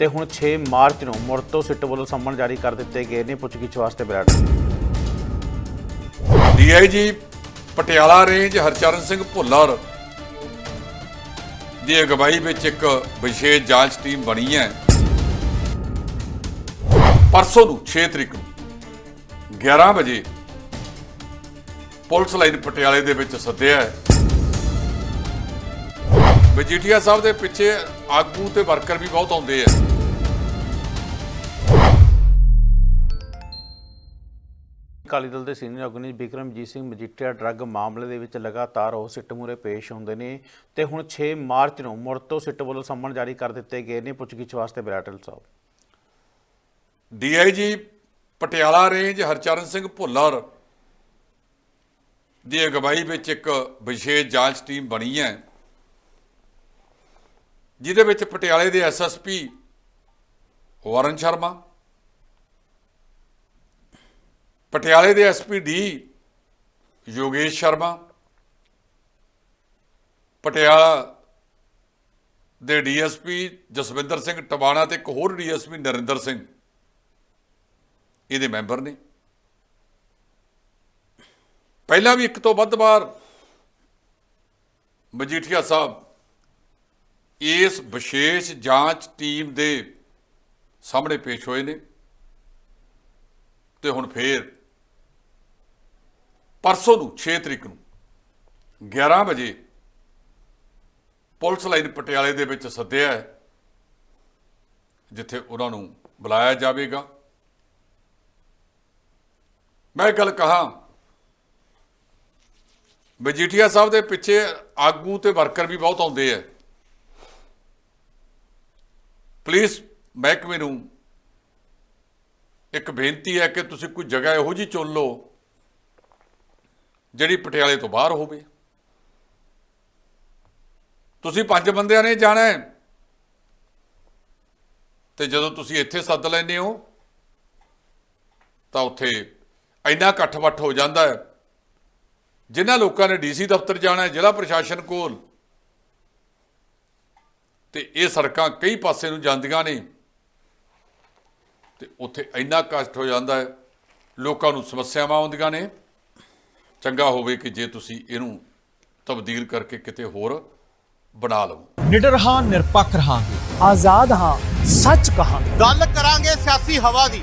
ਤੇ ਹੁਣ 6 ਮਾਰਚ ਨੂੰ ਮੁੜ ਤੋਂ ਸਿੱਟ ਵੱਲੋਂ ਸੰਮਨ ਜਾਰੀ ਕਰ ਦਿੱਤੇ ਗਏ ਨੇ ਪੁੱਛਗਿੱਛ ਵਾਸਤੇ ਬਰਾੜ ਡੀਆਈਜੀ ਪਟਿਆਲਾ ਰੇਂਜ ਹਰਚਰਨ ਸਿੰਘ ਭੁੱਲਰ ਦੀ ਅਗਵਾਈ ਵਿੱਚ ਇੱਕ ਵਿਸ਼ੇਸ਼ ਜਾਂਚ ਟੀਮ ਬਣੀ ਹੈ। ਪਰਸੋਂ ਨੂੰ 6 ਤਰੀਕ ਨੂੰ 11 ਵਜੇ ਪੁਲਿਸ ਲਾਈਨ ਪਟਿਆਲੇ ਦੇ ਵਿੱਚ ਸੱਦਿਆ ਹੈ। ਮਜੀਠੀਆ ਸਾਹਿਬ ਦੇ ਪਿੱਛੇ ਆਗੂ ਤੇ ਵਰਕਰ ਵੀ ਬਹੁਤ ਆਉਂਦੇ ਆ। ਅਕਾਲੀ ਦਲ ਦੇ ਸੀਨੀਅਰ ਆਗੂ ਨੇ ਬਿਕਰਮਜੀਤ ਸਿੰਘ ਮਜੀਠੀਆ ਡਰੱਗ ਮਾਮਲੇ ਦੇ ਵਿੱਚ ਲਗਾਤਾਰ ਉਹ ਸਿੱਟ ਮੂਰੇ ਪੇਸ਼ ਹੁੰਦੇ ਨੇ ਤੇ ਹੁਣ 6 ਮਾਰਚ ਨੂੰ ਮੁੜ ਤੋਂ ਸਿੱਟ ਵੱਲੋਂ ਸੰਮਨ ਜਾਰੀ ਕਰ ਦਿੱਤੇ ਗਏ ਨੇ ਪੁੱਛਗਿੱਛ ਵਾਸਤੇ ਬਰਾਟਲ ਸਾਹਿਬ। ਡੀਆਈਜੀ ਪਟਿਆਲਾ ਰੇਂਜ ਹਰਚਰਨ ਸਿੰਘ ਭੁੱਲਰ ਦੀ ਅਗਵਾਈ ਵਿੱਚ ਇੱਕ ਵਿਸ਼ੇਸ਼ ਜਾਂਚ ਟੀਮ ਬਣੀ ਹੈ। ਜਿਹਦੇ ਵਿੱਚ ਪਟਿਆਲੇ ਦੇ ਐਸਐਸਪੀ ਵਰਨ ਸ਼ਰਮਾ, ਪਟਿਆਲੇ ਦੇ ਐਸਪੀ-ਡੀ ਯੋਗੇਸ਼ ਸ਼ਰਮਾ, ਪਟਿਆਲਾ ਦੇ ਡੀਐਸਪੀ ਜਸਵਿੰਦਰ ਸਿੰਘ ਟਵਾਣਾ ਤੇ ਇੱਕ ਹੋਰ ਡੀਐਸਪੀ ਨਰਿੰਦਰ ਸਿੰਘ, ਇਹਦੇ ਮੈਂਬਰ ਨੇ। ਪਹਿਲਾਂ ਵੀ ਇੱਕ ਤੋਂ ਵੱਧ ਵਾਰ ਮਜੀਠੀਆ ਸਾਹਿਬ ਇਸ ਵਿਸ਼ੇਸ਼ ਜਾਂਚ ਟੀਮ ਦੇ ਸਾਹਮਣੇ ਪੇਸ਼ ਹੋਏ ਨੇ। ਤੇ ਹੁਣ ਫੇਰ ਪਰਸੋਂ ਨੂੰ 6 ਤਰੀਕ ਨੂੰ 11 ਵਜੇ ਪੁਲਿਸ ਲਾਈਨ ਪਟਿਆਲੇ ਦੇ ਵਿੱਚ ਸੱਦਿਆ ਹੈ, ਜਿੱਥੇ ਉਹਨਾਂ ਨੂੰ ਬੁਲਾਇਆ ਜਾਵੇਗਾ। ਮੈਂ ਇੱਕ ਗੱਲ ਕਹਾ ਮਜੀਠੀਆ ਸਾਹਿਬ ਦੇ ਪਿੱਛੇ ਆਗੂ ਤੇ ਵਰਕਰ ਵੀ ਬਹੁਤ ਆਉਂਦੇ ਆ। ਪੁਲਿਸ ਮਹਿਕਮੇ ਨੂੰ ਇੱਕ ਬੇਨਤੀ ਹੈ ਕਿ ਤੁਸੀਂ ਕੋਈ ਜਗ੍ਹਾ ਇਹੋ ਜੀ ਚੁਣ ਲਓ ਜਿਹੜੀ ਪਟਿਆਲੇ ਤੋਂ ਬਾਹਰ ਹੋਵੇ। ਤੁਸੀਂ ਪੰਜ ਬੰਦਿਆਂ ਨੇ ਜਾਣਾ ਹੈ ਤੇ ਜਦੋਂ ਤੁਸੀਂ ਇੱਥੇ ਸੱਦ ਲੈਂਦੇ ਹੋ, ਤਾਂ ਉੱਥੇ ਇੰਨਾ ਇਕੱਠ ਵੱਠ ਹੋ ਜਾਂਦਾ ਹੈ। ਜਿਨ੍ਹਾਂ ਲੋਕਾਂ ਨੇ ਡੀਸੀ ਦਫ਼ਤਰ ਜਾਣਾ ਹੈ, ਜ਼ਿਲ੍ਹਾ ਪ੍ਰਸ਼ਾਸਨ ਕੋਲ ਤੇ ਇਹ ਸੜਕਾਂ ਕਈ ਪਾਸੇ ਨੂੰ ਜਾਂਦੀਆਂ ਨੇ। ਤੇ ਉੱਥੇ ਇੰਨਾ ਕਸ਼ਟ ਹੋ ਜਾਂਦਾ ਹੈ ਲੋਕਾਂ ਨੂੰ ਸਮੱਸਿਆਵਾਂ ਆਉਂਦੀਆਂ ਨੇ। ਚੰਗਾ ਹੋਵੇ ਕਿ ਜੇ ਤੁਸੀਂ ਇਹਨੂੰ ਤਬਦੀਲ ਕਰਕੇ ਕਿਤੇ ਹੋਰ ਬਣਾ ਲਓ। ਨਿਡਰ ਹਾਂ ਨਿਰਪੱਖ ਰਹਾਂਗੇ। ਆਜ਼ਾਦ ਹਾਂ ਸੱਚ ਕਹਾਂਗੇ। ਗੱਲ ਕਰਾਂਗੇ ਸਿਆਸੀ ਹਵਾ ਦੀ।